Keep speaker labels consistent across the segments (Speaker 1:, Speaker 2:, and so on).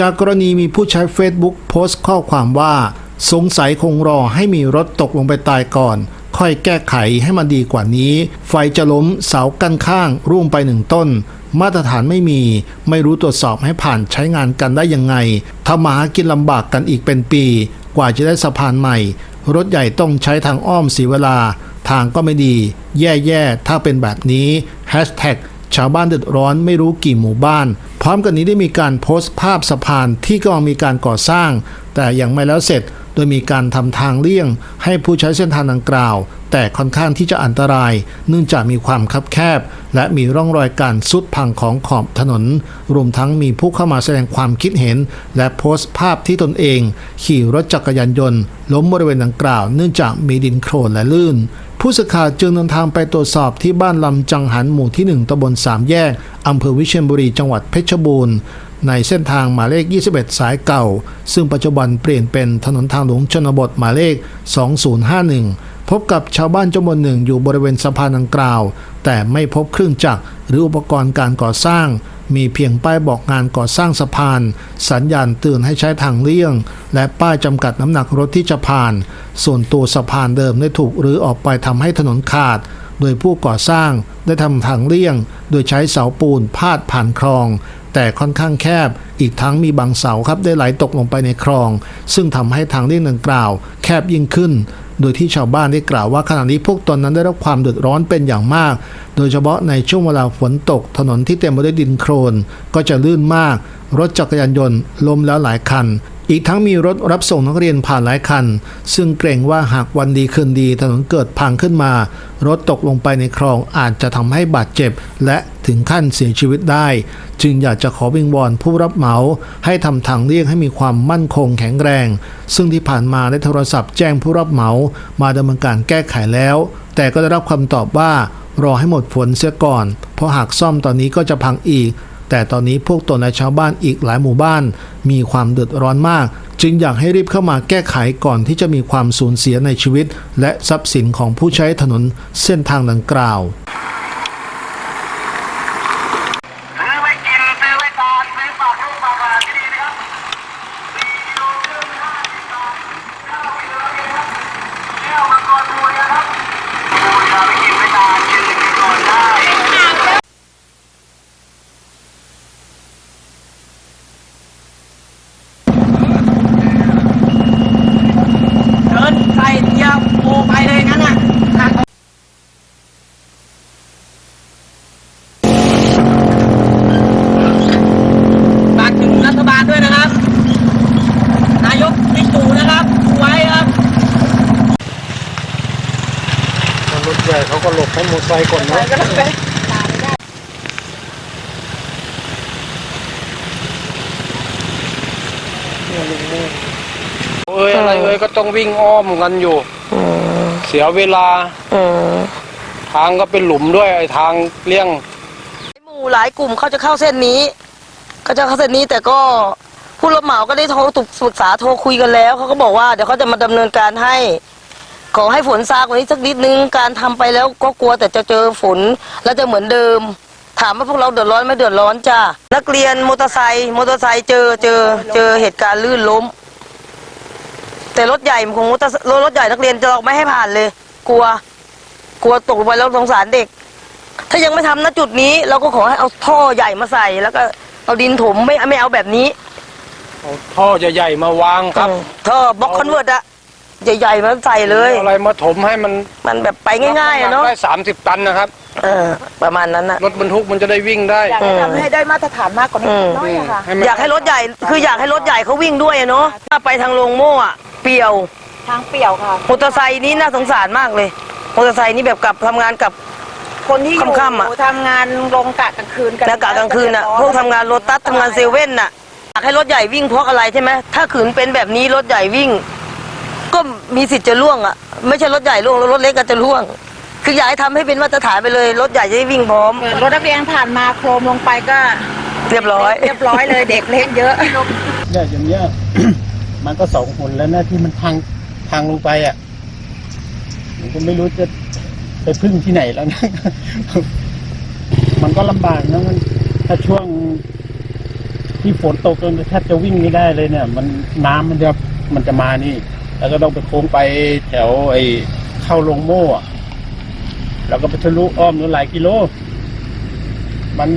Speaker 1: จากกรณีมีผู้ใช้ Facebook โพสต์ข้อความว่า สงสัยคงรอให้มีรถตกลงไปตายก่อน ค่อยแก้ไขให้มันดีกว่านี้ ไฟจะล้มเสากั้นข้างร่วงไปหนึ่งต้น มาตรฐานไม่มี ไม่รู้ตรวจสอบให้ผ่านใช้งานกันได้ยังไงทำมาหากินลำบากกันอีกเป็นปี กว่าจะได้สะพานใหม่ รถใหญ่ต้องใช้ทางอ้อมเสียเวลา ทางก็ไม่ดี แย่ๆถ้าเป็นแบบนี้ Hashtag ชาวบ้านเดือดร้อนไม่รู้กี่หมู่บ้าน พร้อมกันนี้ได้มีการโพสต์ภาพสะพานที่กำลังมีการก่อสร้าง แต่ยังไม่แล้วเสร็จ ยมีการทำทางเลี่ยง ให้ผู้ใช้เส้นทางดังกล่าว แต่ค่อนข้างที่จะอันตราย เนื่องจากมีความคับแคบ และมีร่องรอยการสุดพังของขอบถนน รวมทั้งมีผู้เข้ามาแสดงความคิดเห็น และโพสต์ภาพที่ตนเอง ขี่รถจักรยานยนต์ ล้มบริเวณดังกล่าว เนื่องจากมีดินโคลนและลื่นผู้สื่อข่าวจึงเดินทางไปตรวจสอบที่บ้านลำจังหันหมู่ที่ 1ตำบลสามแยก อำเภอวิเชียรบุรี จังหวัดเพชรบูรณ์ ในเส้นทางหมายเลข 21 สายเก่า ซึ่งปัจจุบันเปลี่ยนเป็นถนนทางหลวงชนบทหมายเลข 2051 พบกับชาวบ้านจำนวนหนึ่งอยู่บริเวณสะพานดังกล่าว แต่ไม่พบเครื่องจักรหรืออุปกรณ์การก่อสร้าง มีเพียงป้ายบอกงานก่อสร้างสะพาน สัญญาณเตือนให้ใช้ทางเลี่ยง และป้ายจำกัดน้ำหนักรถที่จะผ่าน ส่วนตัวสะพานเดิมได้ถูกรื้อออกไปทำให้ถนนขาดโดยผู้ก่อสร้างได้ทำทางเลี่ยง โดยใช้เสาปูนพาดผ่านคลอง แต่ค่อนข้างแคบ อีกทั้งมีบางเสาครับได้ไหลตกลงไปในคลอง ซึ่งทำให้ทางเลี่ยงดังกล่าว แคบยิ่งขึ้น โดยที่ชาวบ้านได้กล่าวว่าขณะนี้พวกตนนั้นได้รับความเดือดร้อนเป็นอย่างมาก โดยเฉพาะในช่วงเวลาฝนตก ถนนที่เต็มไปด้วยดินโคลนก็จะลื่นมาก รถจักรยานยนต์ล้มแล้วหลายคัน อีกทั้งมีรถรับส่งนักเรียนผ่านหลายคัน ซึ่งเกรงว่าหากวันดีคืนดีถนนเกิดพังขึ้นมา รถตกลงไปในคลองอาจจะทำให้บาดเจ็บ และถึงขั้นเสียชีวิตได้ จึงอยากจะขอวิงวอนผู้รับเหมาให้ทำทางเลี่ยงให้มีความมั่นคงแข็งแรง ซึ่งที่ผ่านมาได้โทรศัพท์แจ้งผู้รับเหมามาดำเนินการแก้ไขแล้ว แต่ก็ได้รับคำตอบว่ารอให้หมดฝนเสียก่อน เพราะหากซ่อมตอนนี้ก็จะพังอีก แต่ตอนนี้พวกตนและชาวบ้านอีกหลายหมู่บ้าน มีความเดือดร้อนมาก จึงอยากให้รีบเข้ามาแก้ไขก่อนที่จะมีความสูญเสียในชีวิต และทรัพย์สินของผู้ใช้ถนนเส้นทางดังกล่าว
Speaker 2: ซื้อไว้กินซื้อไว้ทานซื้อฝากลูกฝากหลานที่ดีนะครับสี่กิโลครึ่งห้าสิบบาทเก้ากิโลเองครับแก้วมังกรบูยนะครับบูยเอาไปกินไปทานกินไปก่อนได้
Speaker 3: เดินใส่เกียร์โอไปเลยงั้นอะหักฝากถึงรัฐบาลด้วยนะครับ นายกบิ๊กตู่นะครับไว้ครับ
Speaker 1: รถใหญ่เขาก็ หลบให้มอเตอร์ไซค์ก่อนนะ
Speaker 4: เอ้ยอะไรเอ้ยก็ต้องวิ่งอ้อมกันอยู่ เสียเวลา ทางก็เป็นหลุมด้วยไอ้ทางเลี่ยง
Speaker 3: หมู่หลายกลุ่มเขาจะเข้าเส้นนี้เขาจะเข้าเส้นนี้แต่ก็ผู้รับเหมาก็ได้โทรปรึกษาโทรคุยกันแล้วเขาก็บอกว่าเดี๋ยวเขาจะมาดำเนินการให้ ขอให้ฝนซากว่านี้สักนิดนึงการทำไปแล้วก็กลัวแต่จะเจอฝนแล้วจะเหมือนเดิม ถามว่าพวกเราเดือดร้อนไหม่เดือดร้อนจ้านักเรียนมอเตอร์ไซค์มอเตอร์ไซค์เจอเจอเจอเหตุการณ์ลื่นล้ม แต่รถใหญ่ของมอเตอร์รถรถใหญ่นักเรียนจะเราไม่ให้ผ่านเลย กลัว กลัวตกลงไปแล้วสงสารเด็ก ถ้ายังไม่ทำณจุดนี้ เราก็ขอให้เอาท่อใหญ่มาใส่ แล้วก็เอาดินถมไม่ไม่เอาแบบนี้
Speaker 4: เอาท่อใหญ่ๆมาวางครับ
Speaker 3: อืมท่อบล็อกคอนเวิร์ตอะ ใหญ่ๆมาใส่เลย
Speaker 4: อาอะไรมาถมให้มัน
Speaker 3: มันแบบไปง่ายๆอะเนาะ
Speaker 4: ได้สามสิบตันนะครับ
Speaker 3: เออ ประมาณนั้นอะ
Speaker 4: รถบรรทุกมันจะได้วิ่งได้
Speaker 5: อยากให้ทำให้ได้มาตรฐานมากกว่านี้
Speaker 3: อืม
Speaker 5: น้อยอะค่ะ
Speaker 4: ให้มัน
Speaker 3: อยากให้รถใหญ่คืออยากให้รถใหญ่เขาวิ่งด้วยอะเนาะถ้าไปทางลงโม่อะเปรียว
Speaker 5: ทางเปี่ยวค่ะ
Speaker 3: มอเตอร์ไซค์นี้น่าสงสารมากเลยมอเตอร์ไซค์นี้แบบกลับทำงานกับ
Speaker 5: คนที่อยู่
Speaker 3: ค่ำๆอะ
Speaker 5: ทำงานลงกะกลางคืนกัน
Speaker 3: หน้ากากกลางคืนอะพวกทำงานโรตัสทำงานเซเว่นน่ะอยากให้รถใหญ่วิ่งเพราะอะไรใช่ไหมถ้าขืนเป็นแบบนี้รถใหญ่วิ่ง ก็มีสิทธิ์จะล่วงอะ ไม่ใช่รถใหญ่ล่วงรถเล็กก็จะล่วง คืออยากให้ทำให้เป็นมาตรฐานไปเลย รถใหญ่จะได้วิ่งพร้อม
Speaker 5: เกิดรถนักเรียนผ่านมาโครมลงไปก็
Speaker 3: เรียบร้อย
Speaker 5: เรียบร้อยเลยเด็กเล่นเยอะ
Speaker 6: เนี่ยอย่างเงี้ย มันก็สองคนแล้วนะที่มันพังพังลงไปอะผมก็ไม่รู้จะไปพึ่งที่ไหนแล้วนะ มันก็ลำบากนะมัน ถ้าช่วงที่ฝนตกจนแทบจะวิ่งไม่ได้เลยเนี่ย มันน้ำมันจะมันจะมานี่ แล้วก็ต้องไปโค้งไปแถวไอ้เข้าลงโม่แล้วก็ไปทะลุอ้อมนู้นหลายกิโล มัน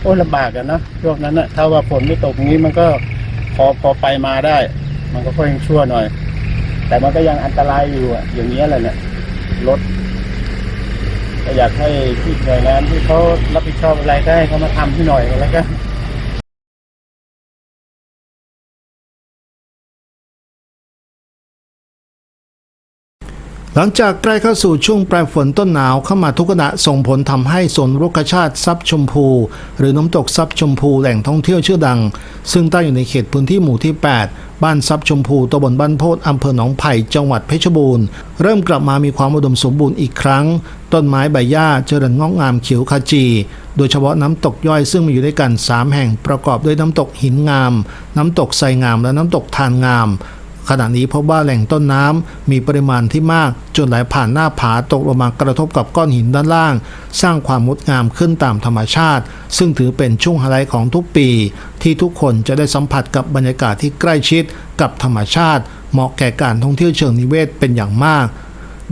Speaker 6: โอ้ลำบากอะนะช่วงนั้นนะถ้าว่าฝนไม่ตกงี้มันก็พอพอไปมาได้ มันก็ค่อยยังชั่วหน่อย แต่มันก็ยังอันตรายอยู่อะอย่างเงี้ยแหละเนี่ยรถก็อยากให้ที่หน่วยงานที่เขารับผิดชอบอะไรได้เขามาทำที่หน่อยแล้วกัน
Speaker 1: หลังจากใกล้เข้าสู่ช่วงปลายฝนต้นหนาวเข้ามาทุกขณะส่งผลทำให้สวนรุกชาติซับชมพู หรือน้ำตกซับชมพูแหล่งท่องเที่ยวชื่อดัง ซึ่งตั้งอยู่ในเขตพื้นที่หมู่ที่ 8 บ้านซับชมพูตำบลบ้านโพธอำเภอหนองไผ่จังหวัดเพชรบูรณ์ เริ่มกลับมามีความอุดมสมบูรณ์อีกครั้ง ต้นไม้ใบหญ้าเจริญงอกงามเขียวขจี โดยเฉพาะน้ำตกย่อยซึ่งมีอยู่ด้วยกัน 3 แห่งประกอบด้วยน้ำตกหินงาม น้ำตกไซงามและน้ำตกทานงาม ขณะนี้พบว่าแหล่งต้นน้ำมีปริมาณที่มาก จนไหลผ่านหน้าผาตกลงมากระทบกับก้อนหินด้านล่าง สร้างความงดงามขึ้นตามธรรมชาติ ซึ่งถือเป็นช่วงไฮไลท์ของทุกปี ที่ทุกคนจะได้สัมผัสกับบรรยากาศที่ใกล้ชิดกับธรรมชาติ เหมาะแก่การท่องเที่ยวเชิงนิเวศเป็นอย่างมาก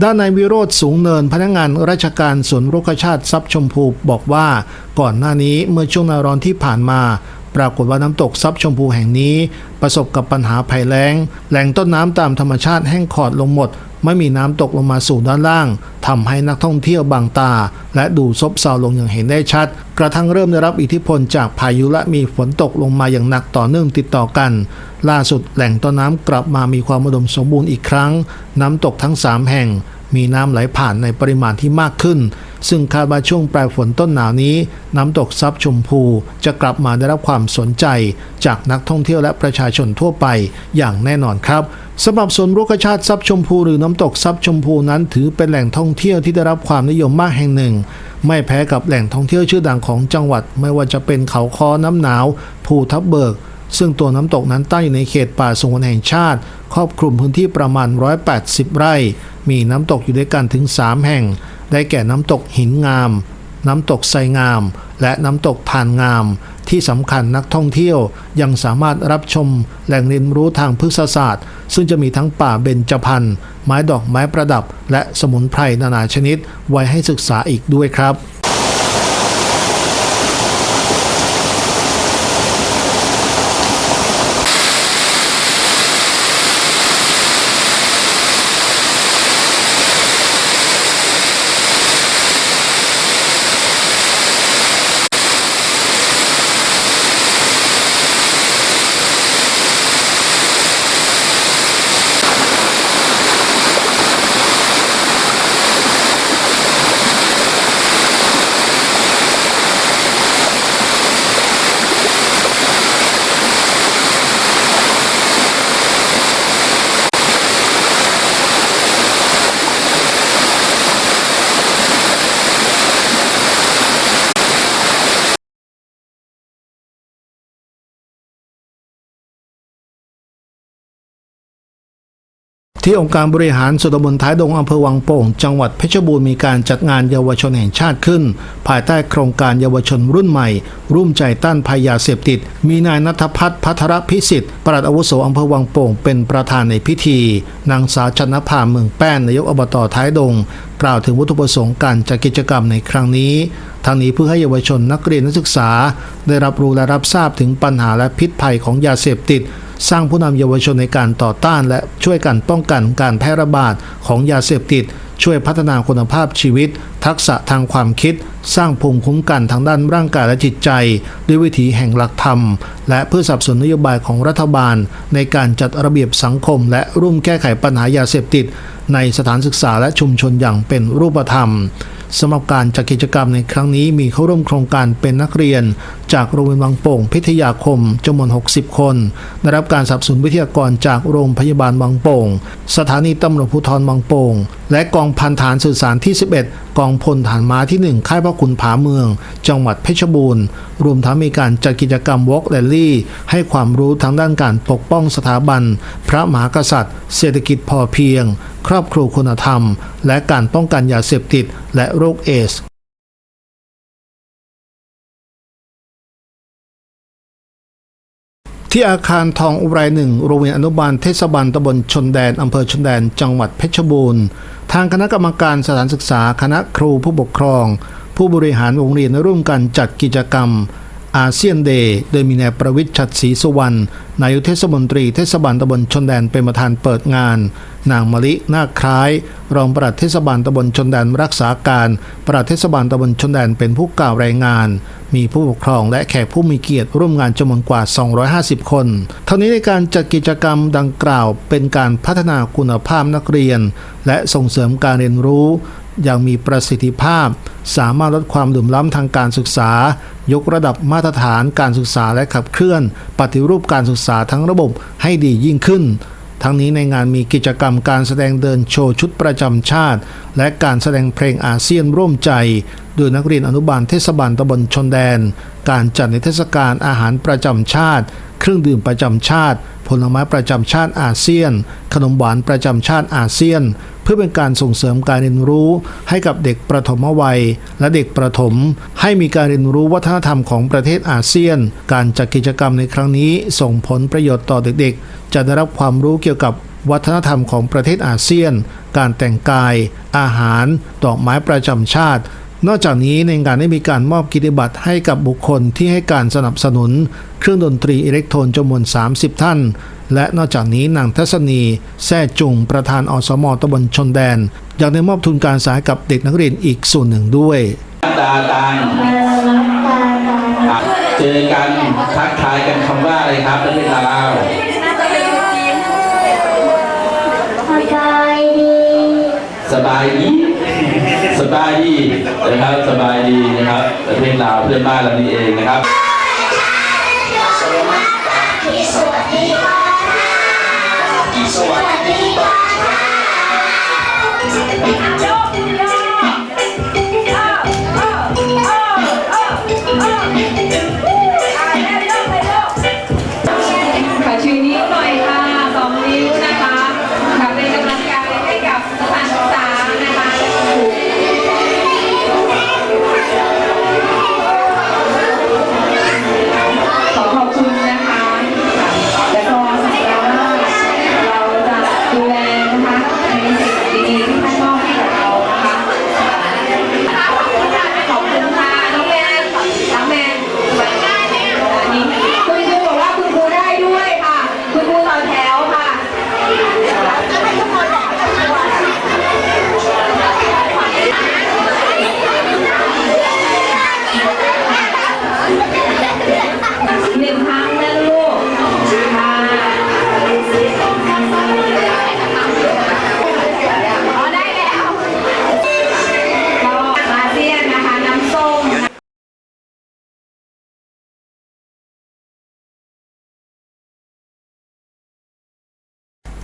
Speaker 1: ด้านนายวิโรธสูงเนินพนักงานราชการสวนรุกชาติทรัพย์ชมพูบอกว่า ก่อนหน้านี้เมื่อช่วงหนาร้อนที่ผ่านมา ปรากฏว่าน้ำตกซับชมพูแห่งนี้ ประสบกับปัญหาภัยแล้ง แหล่งต้นน้ำตามธรรมชาติแห้งขอดลงหมด ไม่มีน้ำตกลงมาสู่ด้านล่างทำให้นักท่องเที่ยวบางตา และดูซบเซาลงอย่างเห็นได้ชัด กระทั่งเริ่มได้รับอิทธิพลจากพายุและมีฝนตกลงมาอย่างหนักต่อเนื่องติดต่อกัน ล่าสุดแหล่งต้นน้ำกลับมามีความอุดมสมบูรณ์อีกครั้ง น้ำตกทั้ง 3 แห่ง มีน้ำไหลผ่านในปริมาณที่มากขึ้น ซึ่งคาดว่าช่วงปลายฝนต้นหนาวนี้ น้ำตกซับชมพูจะกลับมาได้รับความสนใจ จากนักท่องเที่ยวและประชาชนทั่วไปอย่างแน่นอนครับสำหรับสวนรุกชาติซับชมพูหรือน้ำตกซับชมพูนั้นถือเป็นแหล่งท่องเที่ยวที่ได้รับความนิยมมากแห่งหนึ่ง ไม่แพ้กับแหล่งท่องเที่ยวชื่อดังของจังหวัด ไม่ว่าจะเป็นเขาคอน้ำหนาว ภูทับเบิก ซึ่งตัวน้ำตกนั้นตั้งอยู่ในเขตป่าสงวนแห่งชาติ ครอบคลุมพื้นที่ประมาณ 180 ไร่ มีน้ำตกอยู่ด้วยกันถึง 3 แห่ง ได้แก่น้ำตกหินงาม น้ำตกไซงาม และน้ำตกทานงาม ที่สำคัญนักท่องเที่ยวยังสามารถรับชมแหล่งเรียนรู้ทางพฤกษศาสตร์ ซึ่งจะมีทั้งป่าเบญจพรรณไม้ดอกไม้ประดับ และสมุนไพรนานาชนิด ไว้ให้ศึกษาอีกด้วยครับ ที่องค์การบริหารส่วนตำบลท้ายดงอำเภอวังโป่ง จังหวัดเพชรบูรณ์มีการจัดงานเยาวชนแห่งชาติขึ้น ภายใต้โครงการเยาวชนรุ่นใหม่ ร่วมใจต้านภัยยาเสพติด มีนายนัทพัฒน์พัทรพิสิทธิ์ปลัดอาวุโสอำเภอวังโป่งเป็นประธานในพิธี นางสาวชนภาเมืองแป้นนายกอบตท้ายดง กล่าวถึงวัตถุประสงค์การจัดกิจกรรมในครั้งนี้ทางนี้เพื่อให้เยาวชนนักเรียนนักศึกษา ได้รับรู้และรับทราบถึงปัญหาและพิษภัยของยาเสพติด สร้างผู้นำเยาวชนในการต่อต้านและช่วยกันป้องกันการแพร่ระบาดของยาเสพติด ช่วยพัฒนาคุณภาพชีวิต ทักษะทางความคิด สร้างภูมิคุ้มกันทางด้านร่างกายและจิตใจ ด้วยวิถีแห่งหลักธรรม และเพื่อสับสนนโยบายของรัฐบาล ในการจัดระเบียบสังคม และร่วมแก้ไขปัญหายาเสพติด ในสถานศึกษาและชุมชนอย่างเป็นรูปธรรม สำหรับการจัดกิจกรรมในครั้งนี้มีเข้าร่วมโครงการเป็นนักเรียน จากโรงเรียนบางโป่งพิทยาคมจำนวน 60 คน ได้รับการสนับสนุนวิทยากรจากโรงพยาบาลบางโป่ง สถานีตำรวจภูธรบางโป่ง และกองพันฐานสื่อสารที่ 11กองพลฐานม้าที่ 1 ค่ายพระขุนผาเมือง จังหวัดเพชรบูรณ์ รวมทั้งมีการจัดกิจกรรมวอล์กแรลลี่ ให้ความรู้ทางด้านการปกป้องสถาบัน พระมหากษัตริย์ เศรษฐกิจพอเพียง ครอบครัวคุณธรรม และการป้องกันยาเสพติด และโรคเอสที่อาคารทองอุไรหนึ่งโรงเรียนอนุบาลเทศบาลตำบลชนแดนอำเภอชนแดน จังหวัดเพชรบูรณ์ ทางคณะกรรมการสถานศึกษาคณะครูผู้ปกครอง ผู้บริหารโรงเรียนร่วมกันจัดกิจกรรม อาเซียนเดย์โดยมีนายประวิทย์ชัดศรีสุวรรณนายกเทศมนตรีเทศบาลตำบลชนแดนเป็นประธานเปิดงาน นางมะลินาคคล้าย รองปลัดเทศบาลตำบลชนแดนรักษาการปลัดเทศบาลตำบลชนแดนเป็นผู้กล่าวรายงาน มีผู้ปกครองและแขกผู้มีเกียรติร่วมงานจำนวนกว่า 250 คนทั้งนี้ในการจัดกิจกรรมดังกล่าวเป็นการพัฒนาคุณภาพนักเรียน และส่งเสริมการเรียนรู้ อย่างมีประสิทธิภาพ สามารถลดความเหลื่อมล้ำทางการศึกษา ยกระดับมาตรฐานการศึกษาและขับเคลื่อน ปฏิรูปการศึกษาทั้งระบบให้ดียิ่งขึ้น ทั้งนี้ในงานมีกิจกรรมการแสดงเดินโชว์ชุดประจำชาติ และการแสดงเพลงอาเซียนร่วมใจโดยนักเรียนอนุบาลเทศบาลตำบลชนแดน การจัดในเทศกาลอาหารประจำชาติ เครื่องดื่มประจำชาติ ผลไม้ประจำชาติอาเซียน ขนมหวานประจำชาติอาเซียน เพื่อเป็นการส่งเสริมการเรียนรู้ให้กับเด็กประถมวัย และเด็กประถม ให้มีการเรียนรู้วัฒนธรรมของประเทศอาเซียน การจัดกิจกรรมในครั้งนี้ส่งผลประโยชน์ต่อเด็กๆ จะได้รับความรู้เกี่ยวกับวัฒนธรรมของประเทศอาเซียน การแต่งกาย อาหาร ดอกไม้ประจำชาติ นอกจากนี้ในงานได้มีการมอบกิจบัตรให้กับบุคคลที่ให้การสนับสนุน เครื่องดนตรีอิเล็กโทรนจำนวน 30 ท่าน และนอกจากนี้นางทัศนี แซ่จุง ประธานอสมตบลชนแดนยังได้มอบทุนการศึกษาให้กับเด็กนักเรียนอีกส่วนหนึ่งด้วย
Speaker 7: ตาตังครับเจอกันทักทายกันคำว่าอะไรครับประเทศลาวสบายดี สบายดีนะครับสบายดีนะครับประเทศลาวเพื่อนบ้านเรานี่เองนะครับ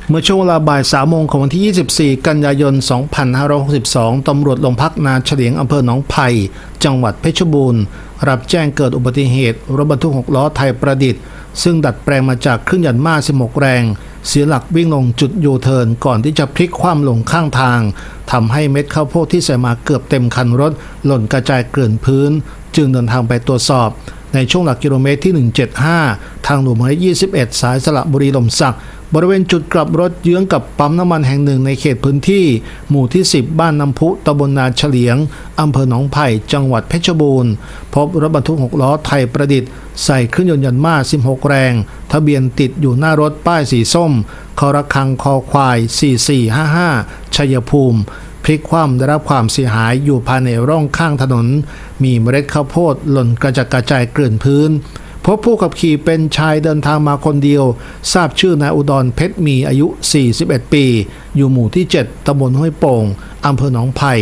Speaker 8: เมื่อ
Speaker 1: ช่วงเวลาบ่าย3โมงของวันที่ 24 กันยายน 2562 ตำรวจโรงพักนาเฉลียงอำเภอหนองไผ่จังหวัดเพชรบูรณ์ รับแจ้งเกิดอุบัติเหตุ รถบรรทุก 6 ล้อไทยประดิษฐ์ ซึ่งดัดแปลงมาจากเครื่องยันมา16 แรง เสียหลักวิ่งลงจุดยูเทิร์นก่อนที่จะพลิกคว่ำลงข้างทางทำให้เม็ดข้าวโพดที่ใส่มาเกือบเต็มคันรถ หล่นกระจายเกลื่อนพื้น จึงเดินทางไปตรวจสอบ ในช่วงหลักกิโลเมตรที่ 175 ทางหลวงหมายเลข21 สายสระบุรีลมสัก บริเวณจุดกลับรถเยื้องกับปั๊มน้ำมันแห่งหนึ่งในเขตพื้นที่ หมู่ที่ 10 บ้านน้ำพุตำบลนาเฉลียงอำเภอหนองไผ่ จังหวัดเพชรบูรณ์ พบรถบรรทุก 6 ล้อไทยประดิษฐ์ ใส่เครื่องยนต์ยันมา 16 แรง ทะเบียนติดอยู่หน้ารถป้ายสีส้มคอระคังคอควาย 4455 ชัยภูมิ พลิกคว่ำได้รับความเสียหายอยู่ภายในร่องข้างถนน มีเมล็ดข้าวโพดหล่นกระจัดกระจายเกลื่อนพื้น พบผู้ขับขี่เป็นชายเดินทางมาคนเดียว ทราบชื่อนายอุดรเพชรมีอายุ 41 ปี อยู่หมู่ที่ 7ตำบลห้วยโป่งอำเภอหนองไผ่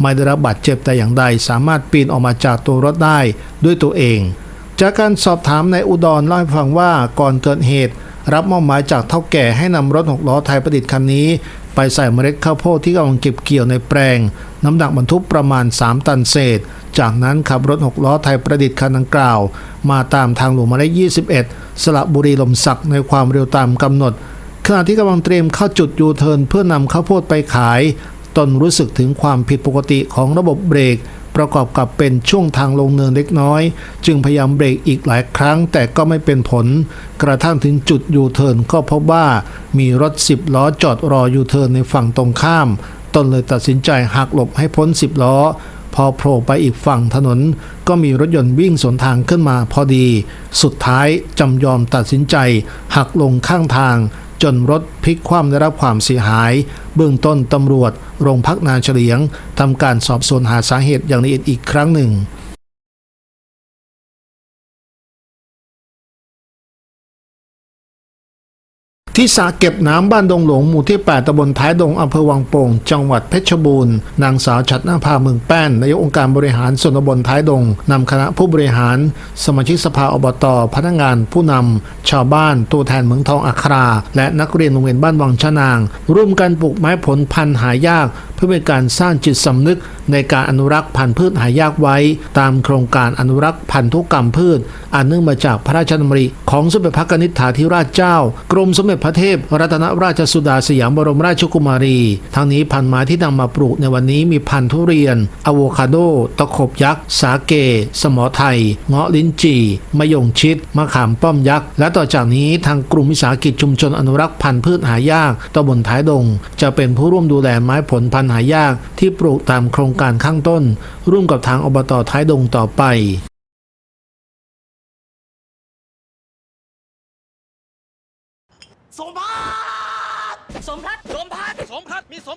Speaker 1: ไม่ได้รับบาดเจ็บแต่อย่างใดสามารถปีนออกมาจากตัวรถได้ด้วยตัวเอง จากการสอบถามนายอุดรเล่าให้ฟังว่าก่อนเกิดเหตุ รับมอบหมายจากเท่าแก่ให้นำรถหกล้อไทยประดิษฐ์คันนี้ ไปใส่เมล็ดข้าวโพดที่กำลังเก็บเกี่ยวในแปลง น้ำหนักบรรทุกประมาณ 3 ตันเศษ จากนั้นขับรถหกล้อไทยประดิษฐ์คันดังกล่าว มาตามทางหลวงหมายเลข21 สระบุรีลมศักในความเร็วตามกำหนดขณะที่กำลังเตรียมเข้าจุดยูเทิร์นเพื่อนำข้าวโพดไปขาย ตนรู้สึกถึงความผิดปกติของระบบเบรก ประกอบกับเป็นช่วงทางลงเนินเล็กน้อย จึงพยายามเบรกอีกหลายครั้งแต่ก็ไม่เป็นผล กระทั่งถึงจุดยูเทิร์นก็พบว่ามีรถ 10 ล้อจอดรอยูเทิร์นในฝั่งตรงข้าม ตนเลยตัดสินใจหักหลบให้พ้น 10 ล้อ พอโผล่ไปอีกฝั่งถนน ก็มีรถยนต์วิ่งสวนทางขึ้นมาพอดี สุดท้ายจำยอมตัดสินใจ หักลงข้างทาง จนรถพลิกคว่ำได้รับความเสียหาย เบื้องต้นตำรวจ โรงพักนาเฉลียงทำการสอบสวนหาสาเหตุอย่างละเอียดอีกครั้งหนึ่ง ที่สระเก็บน้ำบ้านดงหลวงหมู่ที่ 8ตำบลท้ายดงอำเภอวังโป่ง จังหวัดเพชรบูรณ์ นางสาวชัดนาภาเมืองแป้น นายกองค์การบริหารส่วนตำบลท้ายดงนำคณะผู้บริหาร สมาชิกสภาอบต พนักงานผู้นำ ชาวบ้าน ตัวแทนเมืองทองอัครา และนักเรียนโรงเรียนบ้านวังชะนาง ร่วมกันปลูกไม้ผลพันธุ์หายาก เพื่อเป็นการสร้างจิตสำนึกในการอนุรักษ์พันธุ์พืชหายากไว้ ตามโครงการอนุรักษ์พันธุกรรมพืชอันเนื่องมาจากพระราชดำริของสมเด็จพระนิษฐาธิราชเจ้า กรมสมเด็จระเทพรัตนราชสุดาสยามบรมราชกุมารี ทั้งนี้พันไม้ที่นำมาปลูกในวันนี้มีพันธุ์ทุเรียนอะโวคาโด ตะขบยักษ์ สาเก สมอไทย เงาะลิ้นจี่มะยงชิด มะขามป้อมยักษ์ และต่อจากนี้ทางกลุ่มวิสาหกิจชุมชนอนุรักษ์พันธุ์พืชหายากตำบลท้ายดง จะเป็นผู้ร่วมดูแลไม้ผลพันธุ์หายากที่ปลูกตามโครงการข้างต้น ร่วมกับทางอบตท้ายดงต่อไป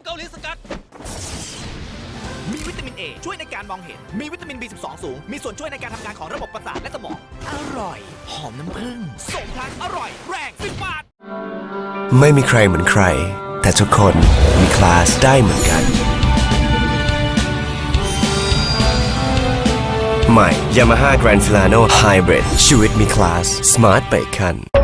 Speaker 9: เกาหลีสกัด มีวิตามิน A ช่วยในการมองเห็น มีวิตามิน B12 สูง มีส่วนช่วยในการทำงานของระบบประสาทและสมอง อร่อย หอมน้ำผึ้งสมพัฒอร่อย แรงสิบบาท
Speaker 10: ไม่มีใครเหมือนใคร แต่ทุกคนมีคลาสได้เหมือนกัน ใหม่ Yamaha Grand Filano Hybrid ชีวิตมีคลาส Smart ไปอีกคัน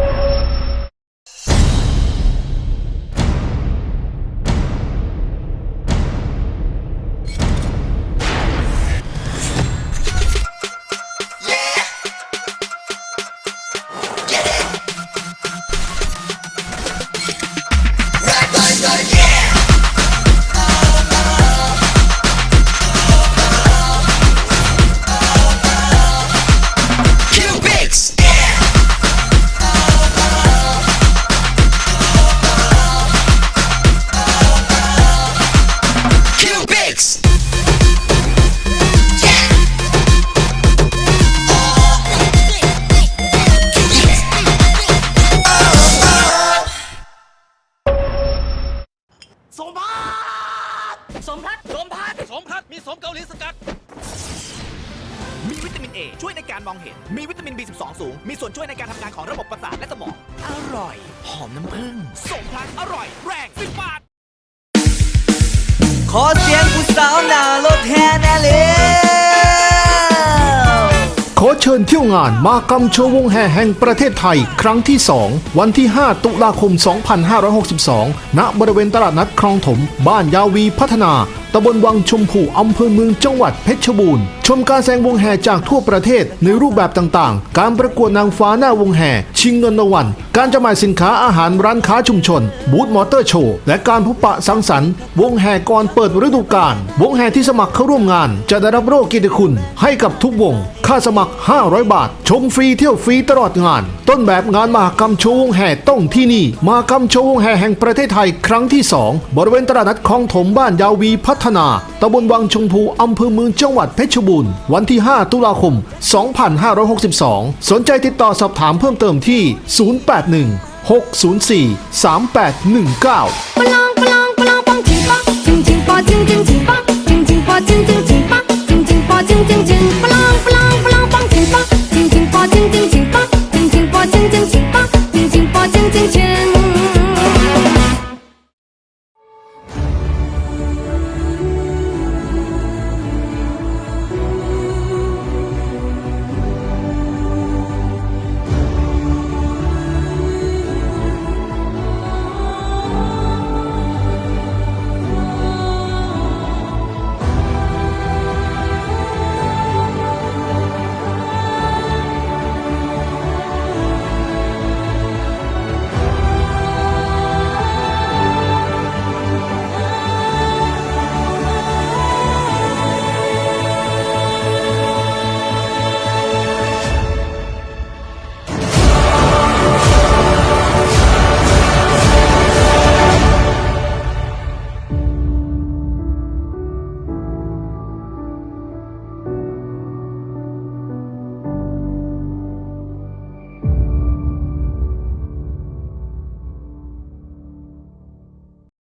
Speaker 9: มพัฒมีสมเกาหลีสกัด มีวิตามิน A ช่วยในการมองเห็น มีวิตามิน B12 สูง มีส่วนช่วยในการทำงานของระบบประสาทและสมอง อร่อย หอมน้ำผึ้งสมพัฒอร่อย แรงสิบบาท
Speaker 11: ขอเสียงผู้สาวหน้ารถแห่แน่เลย
Speaker 1: ขอเชิญเที่ยวงานมากรรมโชว์วงแห่แห่งประเทศไทย ครั้งที่ 2 วันที่ 5 ตุลาคม 2562 ณ บริเวณตลาดนัดคลองถม บ้านยาวีพัฒนา ตำบลวังชมพูอำเภอเมืองจังหวัดเพชรบูรณ์ ชมการแสดงวงแห่จากทั่วประเทศในรูปแบบต่างๆ การประกวดนางฟ้าหน้าวงแห่ ชิงเงินรางวัล การจำหน่ายสินค้าอาหารร้านค้าชุมชน บูธมอเตอร์โชว์ และการพบปะสังสรรค์ วงแห่ก่อนเปิดฤดูกาล วงแห่ที่สมัครเข้าร่วมงาน จะได้รับโรคกิตคุณ ให้กับทุกวง ค่าสมัคร 500 บาท ชมฟรีเที่ยวฟรีตลอดงาน ต้นแบบงานมหกรรมโชว์วงแห่ต้องที่นี่ มหกรรมโชว์วงแห่แห่งประเทศไทยครั้งที่ 2 บริเวณตลาดนัดคลองถมบ้านยาวีพัฒนาตำบลวังชมพูอำเภอเมืองจังหวัดเพชรบูรณ์ูน วันที่ 5 ตุลาคม 2562 สนใจติดต่อสอบถามเพิ่มเติมที่ 081 604 3819
Speaker 12: ปลองปลองปลองปองจิงปอจิงจิงปอจิงจิงจิงปอจิงจิงปอจิงจิงจิงปอจิง
Speaker 4: จิงปอจิงจิงจิงปอ